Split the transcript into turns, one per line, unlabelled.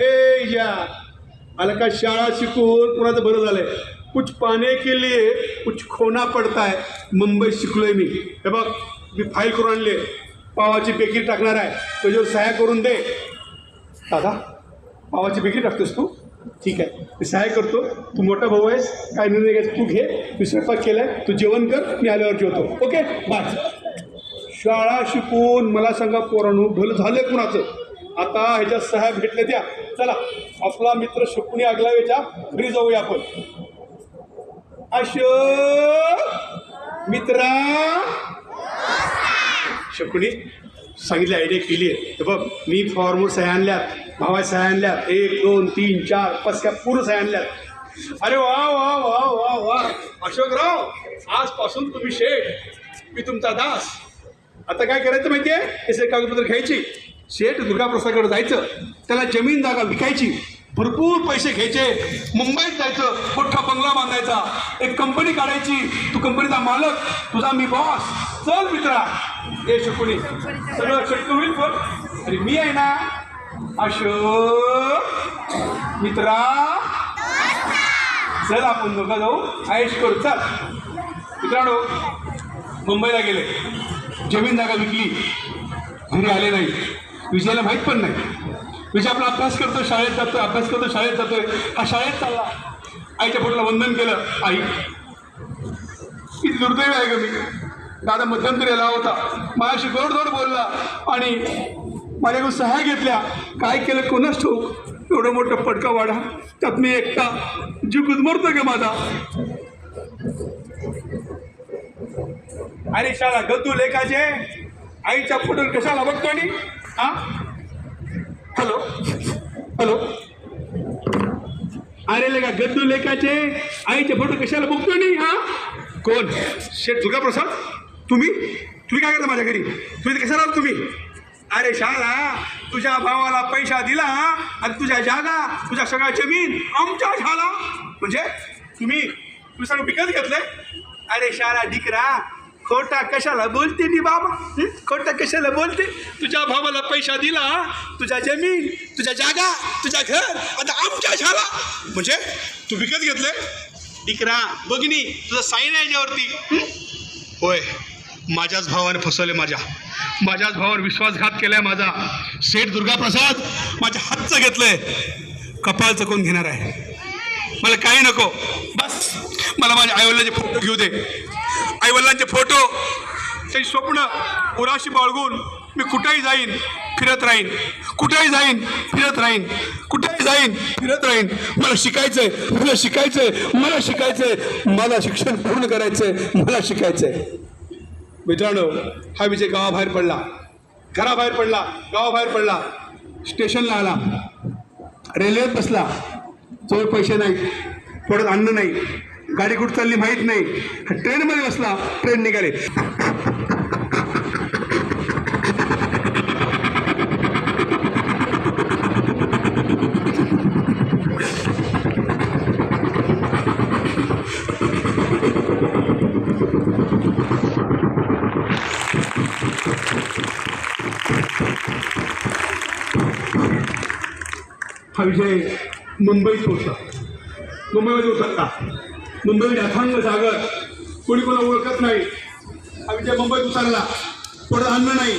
ए या मला का शाळा शिकून कुणाचं बरं झालंय. कुछ पाने के लिए कुछ खोना पडता मुंबई मुंबईत शिकलोय मी. हे बघ मी फाईल करून आणली पावाची बेकरी टाकणार आहे. तुझ्यावर सह्या करून दे. दादा पावाची बेकरी टाकतोस तू? ठीक आहे. मी सहाय्य करतो. तू मोठा भाऊ आहेस. काय निर्णय घ्यायचा तू घे. मी स्वयंपाक केलाय. तू जेवण कर. मी आल्यावर जेवतो ओके? बाय. शाळा शिकून मला सांगा पोरांनो भलं झालंय कुणाचं? आता ह्याच्या सह्या भेटल्या त्या. चला आपला मित्र शकुनी आगलावेच्या घरी जाऊया आपण. अशोक मित्रा. शकुनी सांगितली आयडिया केली आहे. तर बघ मी फॉर्मवर सह्या आणल्यात भावा सह्या आणल्यात. एक दोन तीन चार पाच काय पूर्ण सह्या आणल्यात. अरे वा वा वा वा वा. अशोकराव आजपासून तुम्ही शेठ मी तुमचा दास. आता काय करायचं माहिती आहे हे सगळे कागदपत्र घ्यायची. शेठ दुर्गाप्रसादकडे जायचं त्याला जमीन जागा विकायची भरपूर पैसे घ्यायचे. मुंबईत जायचं मोठा बंगला बांधायचा. एक कंपनी काढायची. तू कंपनीचा मालक तुझा मी बॉस चल मित्रा. हे शकुनी सगळं शक्य होईल पण. अरे मी आहे ना अशोक. मित्रा. चल आपण दोघं जाऊ. आयुष करू. चल. मित्रांनो मुंबईला गेले. जमीन जागा विकली. घरी आले नाही. विजयला माहीत पण नाही. विजय आपला अभ्यास करतो शाळेत जातोय अभ्यास करतो शाळेत जातोय. हा शाळेत चालला. आईच्या पोटाला वंदन केलं. आई किती दुर्दैव आहे ग मी. दादा मध्यंतरी आला होता. माझ्याशी गोड गोड बोलला आणि माझ्याकडून सहाय घेतल्या. काय केलं कोणाच ठोक एवढं मोठं पडका वाढा. त्यात मी एकटा. जीव गुदमरतो का माझा. अरे शाळा गद्दू लेखाचे. आईच्या फोटो कशाला बघतो आणि? हा हॅलो? हॅलो? अरे लेका गद्दू लेखाचे आईचे फोटो कशाला बघतो नाही हा? कोण? शेठ दुर्गा प्रसाद तुम्ही? तुम्ही काय करता माझ्या घरी? तुम्ही इथे कशाला तुम्ही? अरे शाळा तुझ्या भावाला पैसा दिला आणि तुझ्या जागा तुझ्या सगळ्या जमीन आमच्या झाला म्हणजे तुम्ही तुम्ही सगळं विकत घेतलंय? अरे शाळा डिकरा खोटा कशाला बोलते नी बाबा? खोटा कशाला बोलते? तुझ्या भावाला पैसा दिला तुझ्या जमीन तुझ्या जागा तुझ्या घर आता आमच्या झाला म्हणजे तू विकत घेतलंय? डिकरा बघनी तुझं साईन आहे याच्यावरती? होय. माझ्याच भावाने फसवले माझ्या. माझ्याच भावाने विश्वासघात केलाय माझा. शेठ दुर्गाप्रसाद माझ्या हातचं घेतलंय. कपाळचं कोण घेणार आहे? मला काही नको. बस. मला माझ्या आईवडिलांचे फोटो घेऊ दे. आईवडिलांचे फोटो. ते स्वप्न उराशी बाळगून मी कुठेही जाईन फिरत राहीन. कुठेही जाईन फिरत राहीन. कुठेही जाईन फिरत राहीन. मला शिकायचंय मला शिकायचंय मला शिकायचंय. मला शिक्षण पूर्ण करायचंय मला शिकायचंय. मित्रांनो हा विजय गावाबाहेर पडला. घराबाहेर पडला गावाबाहेर पडला. स्टेशनला आला. रेल्वेत बसला. जवळ पैसे नाही परत अन्न नाही. गाडी कुठं चालली माहीत नाही. ट्रेनमध्ये बसला ट्रेन निघाले. हा विषय मुंबईत होता. मुंबईमध्ये होता का? मुंबईमध्ये अथांग सागर कोणी कोणा ओळखत नाही. आम्ही त्या मुंबईत उतरला. थोडं अन्न नाही.